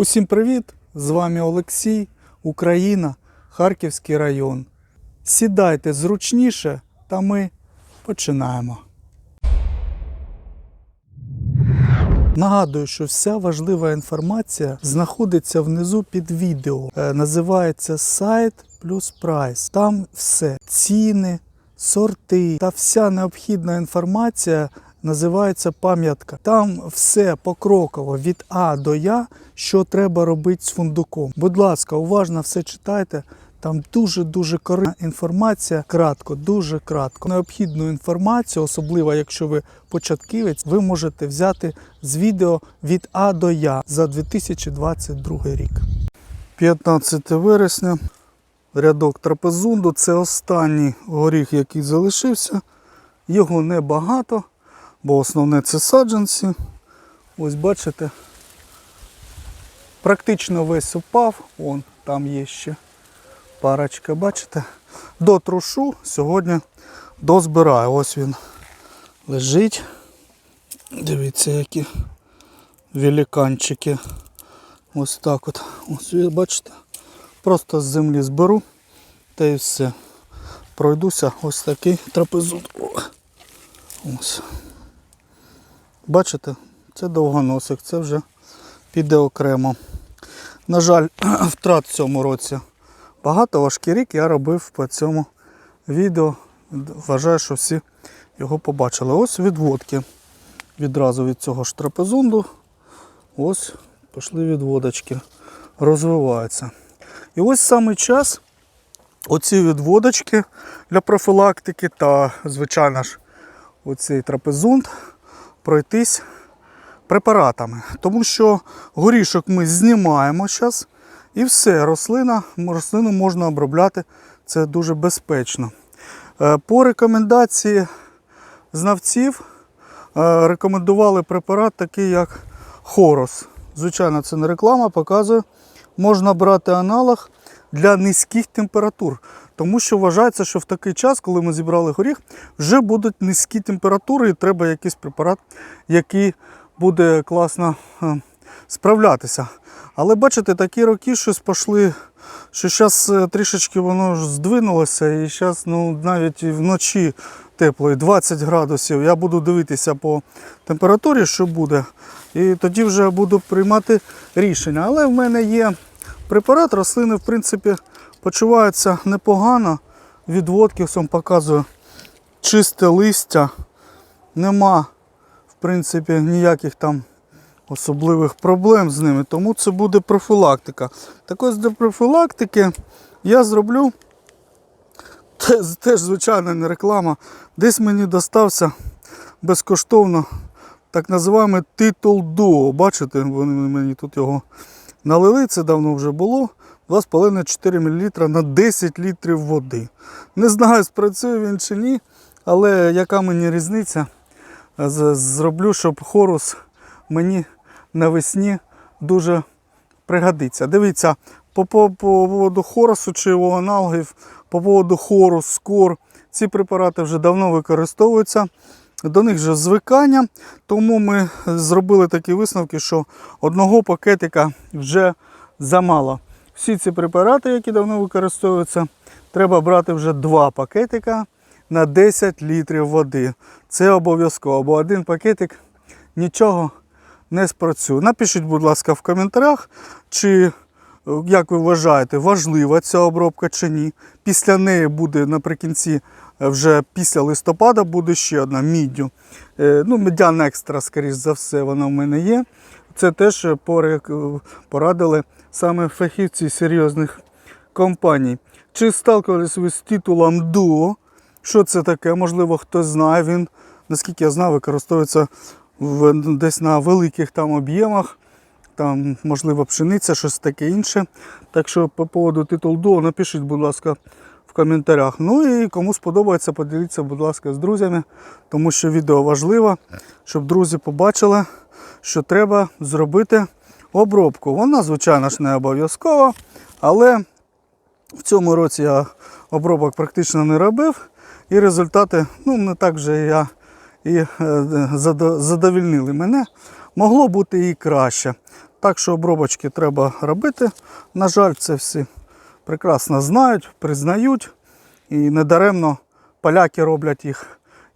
Усім привіт! З вами Олексій, Україна, Харківський район. Сідайте зручніше, та ми починаємо. Нагадую, що вся важлива інформація знаходиться внизу під відео. Е, Називається сайт плюс прайс. Там все: ціни, сорти та вся необхідна інформація називається пам'ятка. Там все покроково від А до Я, що треба робити з фундуком. Будь ласка, уважно все читайте. Там дуже-дуже корисна інформація. Кратко, дуже кратко. Необхідну інформацію, особливо якщо ви початківець, ви можете взяти з відео від А до Я за 2022 рік. 15 вересня. Рядок трапезунду. Це останній горіх, який залишився. Його небагато, бо основне це саджанці. Ось бачите. Практично весь упав. Вон там є ще парочка, бачите? Дотрушу сьогодні дозбираю. Ось він лежить. Дивіться, які великанчики. Ось так от. Ось бачите. Просто з землі зберу та і все. Пройдуся ось такий трапезут. Ось. Бачите, це довгоносик, це вже піде окремо. На жаль, втрат в цьому році багато важкий рік я робив по цьому відео. Вважаю, що всі його побачили. Ось відводки. Відразу від цього ж трапезунду. Ось пішли відводочки. Розвиваються. І ось саме час оці відводочки для профілактики та, звичайно ж, оцей трапезунд пройтись препаратами. Тому що горішок ми знімаємо зараз і все, рослина, рослину можна обробляти, це дуже безпечно. Е, По рекомендації знавців е, рекомендували препарат такий, як Хорос. Звичайно, це не реклама, показує. Можна брати аналог для низьких температур. Тому що вважається, що в такий час, коли ми зібрали горіх, вже будуть низькі температури і треба якийсь препарат, який буде класно е, справлятися. Але бачите, такі роки щось пішли, що зараз трішечки воно здвинулося, і зараз ну, навіть вночі тепло, і 20 градусів. Я буду дивитися по температурі, що буде, і тоді вже буду приймати рішення. Але в мене є препарат, рослини, в принципі, почуваються непогано. Відводки вам показую чисте листя. Нема, в принципі, ніяких там особливих проблем з ними, тому це буде профілактика. Так ось для профілактики я зроблю теж звичайно, не реклама. Десь мені достався безкоштовно так називаємо титул дуо. Бачите, вони мені тут його налили, це давно вже було. 2,5-4 мл на 10 літрів води. Не знаю, спрацює він чи ні, але яка мені різниця? Зроблю, щоб хорус мені навесні дуже пригодиться. Дивіться, по, по, по поводу хорусу чи його аналогів, по поводу хорус, скор, ці препарати вже давно використовуються. До них вже звикання, тому ми зробили такі висновки, що одного пакетика вже замало. Всі ці препарати, які давно використовуються, треба брати вже два пакетика на 10 літрів води. Це обов'язково, бо один пакетик нічого не спрацює. Напишіть, будь ласка, в коментарях, чи як ви вважаєте, важлива ця обробка чи ні. Після неї буде наприкінці, е, вже після листопада, буде ще одна міддю. Е, Ну, медян екстра, скоріш за все, вона в мене є. Це теж порадили саме фахівці серйозних компаній. Чи сталкувалися ви з титулом Дуо? Що це таке? Можливо, хтось знає. Він, наскільки я знаю, використовується в, десь на великих там об'ємах. Там, можливо, пшениця, щось таке інше. Так що по поводу титул Дуо напишіть, будь ласка, в коментарях. Ну і кому сподобається, поділіться, будь ласка, з друзями, тому що відео важливо, щоб друзі побачили, що треба зробити обробку. Вона, звичайно ж, не обов'язкова, але в цьому році я обробок практично не робив, і результати ну, не так вже я і е, задовільнили мене. Могло бути і краще. Так що обробочки треба робити. На жаль, це всі прекрасно знають, признають. І недаремно поляки роблять їх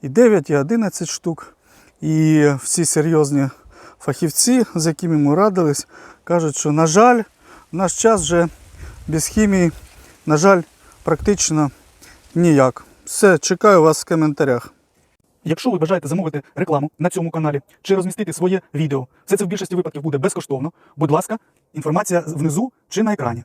і 9, і 11 штук. І всі серйозні фахівці, з якими ми радились, кажуть, що, на жаль, в наш час вже без хімії, на жаль, практично ніяк. Все, чекаю вас в коментарях. Якщо ви бажаєте замовити рекламу на цьому каналі чи розмістити своє відео, все це в більшості випадків буде безкоштовно. Будь ласка, інформація внизу чи на екрані.